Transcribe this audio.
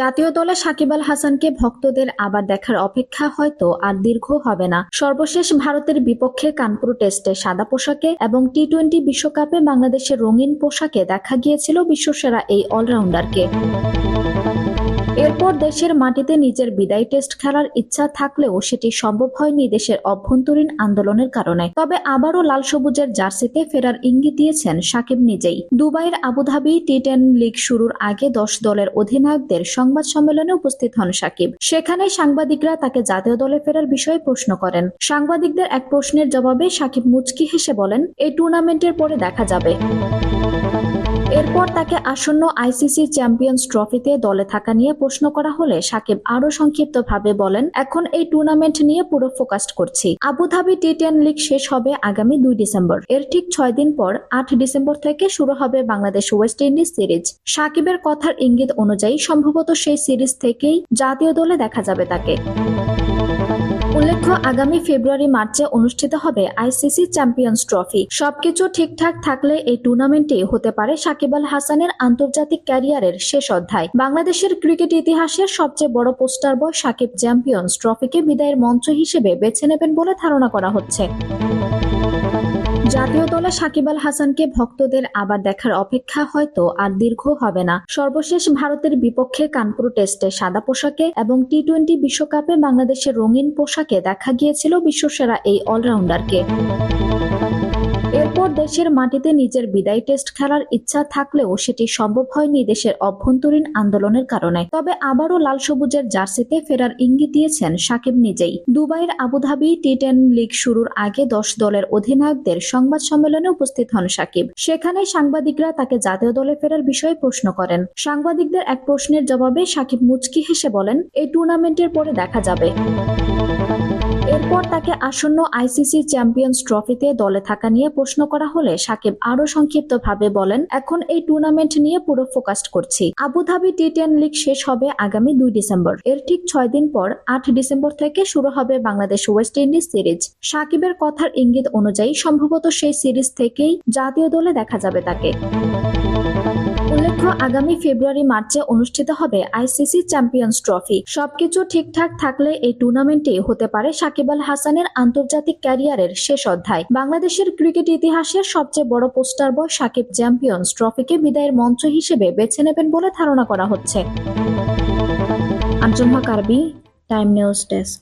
জাতীয় দলে সাকিব আল হাসানকে ভক্তদের আবার দেখার অপেক্ষা হয়তো আর দীর্ঘ হবে না। সর্বশেষ ভারতের বিপক্ষে কানপুর টেস্টে সাদা পোশাকে এবং টি টোয়েন্টি বিশ্বকাপে বাংলাদেশের রঙিন পোশাকে দেখা গিয়েছিল বিশ্বসেরা এই অলরাউন্ডারকে। এরপর দেশের মাটিতে নিজের বিদায় টেস্ট খেলার ইচ্ছা থাকলেও সেটি সম্ভব হয়নি দেশের অভ্যন্তরীণ আন্দোলনের কারণে। তবে আবারও লাল সবুজের জার্সিতে ফেরার ইঙ্গিত দিয়েছেন সাকিব নিজেই। দুবাইয়ের আবুধাবি টি টেন লিগ শুরুর আগে দশ দলের অধিনায়কদের সংবাদ সম্মেলনে উপস্থিত হন সাকিব। সেখানে সাংবাদিকরা তাকে জাতীয় দলে ফেরার বিষয়ে প্রশ্ন করেন। সাংবাদিকদের এক প্রশ্নের জবাবে সাকিব মুচকি হেসে বলেন, এই টুর্নামেন্টের পরে দেখা যাবে। এরপর তাকে আসন্ন আইসিসি চ্যাম্পিয়ন্স ট্রফিতে দলে থাকা নিয়ে প্রশ্ন করা হলে সাকিব আরও সংক্ষিপ্তভাবে বলেন, এখন এই টুর্নামেন্ট নিয়ে পুরো ফোকাস করছি। আবুধাবি টি টেন লিগ শেষ হবে আগামী দুই ডিসেম্বর। এর ঠিক ছয় দিন পর, আট ডিসেম্বর থেকে শুরু হবে বাংলাদেশ ওয়েস্ট ইন্ডিজ সিরিজ। সাকিবের কথার ইঙ্গিত অনুযায়ী, সম্ভবত সেই সিরিজ থেকেই জাতীয় দলে দেখা যাবে তাকে। উল্লেখ্য, আগামী ফেব্রুয়ারি, মার্চে অনুষ্ঠিত হবে আইসিসি চ্যাম্পিয়ন্স ট্রফি। সবকিছু ঠিকঠাক থাকলে এই টুর্নামেন্টে হতে পারে সাকিব আল হাসানের আন্তর্জাতিক ক্যারিয়ারের শেষ অধ্যায়। বাংলাদেশের ক্রিকেট ইতিহাসের সবচেয়ে বড় পোস্টার বয় সাকিব চ্যাম্পিয়ন্স ট্রফিকে বিদায়ের মঞ্চ হিসেবে বেছে নেবেন বলে ধারণা করা হচ্ছে। জাতীয় দলে সাকিব আল হাসানকে ভক্তদের আবার দেখার অপেক্ষা হয়তো আর দীর্ঘ হবে না। সর্বশেষ ভারতের বিপক্ষে কানপুর টেস্টে সাদা পোশাকে এবং টি টোয়েন্টি বিশ্বকাপে বাংলাদেশের রঙিন পোশাকে দেখা গিয়েছিল বিশ্বসেরা এই অলরাউন্ডারকে। এরপর দেশের মাটিতে নিজের বিদায় টেস্ট খেলার ইচ্ছা থাকলেও সেটি সম্ভব হয়নি দেশের অভ্যন্তরীণ আন্দোলনের কারণে। তবে আবারও লাল সবুজের জার্সিতে ফেরার ইঙ্গিত দিয়েছেন সাকিব নিজেই। দুবাইয়ের আবুধাবি টি টেন লিগ শুরুর আগে দশ দলের অধিনায়কদের সংবাদ সম্মেলনে উপস্থিত হন সাকিব। সেখানে সাংবাদিকরা তাকে জাতীয় দলে ফেরার বিষয়ে প্রশ্ন করেন। সাংবাদিকদের এক প্রশ্নের জবাবে সাকিব মুচকি হেসে বলেন এই টুর্নামেন্টের পরে দেখা যাবে। এরপর তাকে আসন্ন আইসিসি চ্যাম্পিয়ন্স ট্রফিতে দলে থাকা নিয়ে প্রশ্ন করা হলে সাকিব আরও সংক্ষিপ্তভাবে বলেন, এখন এই টুর্নামেন্ট নিয়ে পুরো ফোকাস করছি। আবুধাবি টি টেন লিগ শেষ হবে আগামী দুই ডিসেম্বর। এর ঠিক ছয় দিন পর আট ডিসেম্বর থেকে শুরু হবে বাংলাদেশ ওয়েস্ট ইন্ডিজ সিরিজ। সাকিবের কথার ইঙ্গিত অনুযায়ী সম্ভবত সেই সিরিজ থেকেই জাতীয় দলে দেখা যাবে তাকে। উল্লেখ্য, আগামী ফেব্রুয়ারি মার্চে অনুষ্ঠিত হবে আইসিসি চ্যাম্পিয়ন্স ট্রফি। সবকিছু ঠিকঠাক থাকলে এই টুর্নামেন্টে হতে পারে সাকিব আল হাসানের আন্তর্জাতিক ক্যারিয়ারের শেষ অধ্যায়। বাংলাদেশের ক্রিকেট ইতিহাসের সবচেয়ে বড় পোস্টার বয় সাকিব চ্যাম্পিয়ন্স ট্রফিকে বিদায়ের মঞ্চ হিসেবে বেছে নেবেন বলে ধারণা করা হচ্ছে। Anjuma Karbi, time news desk.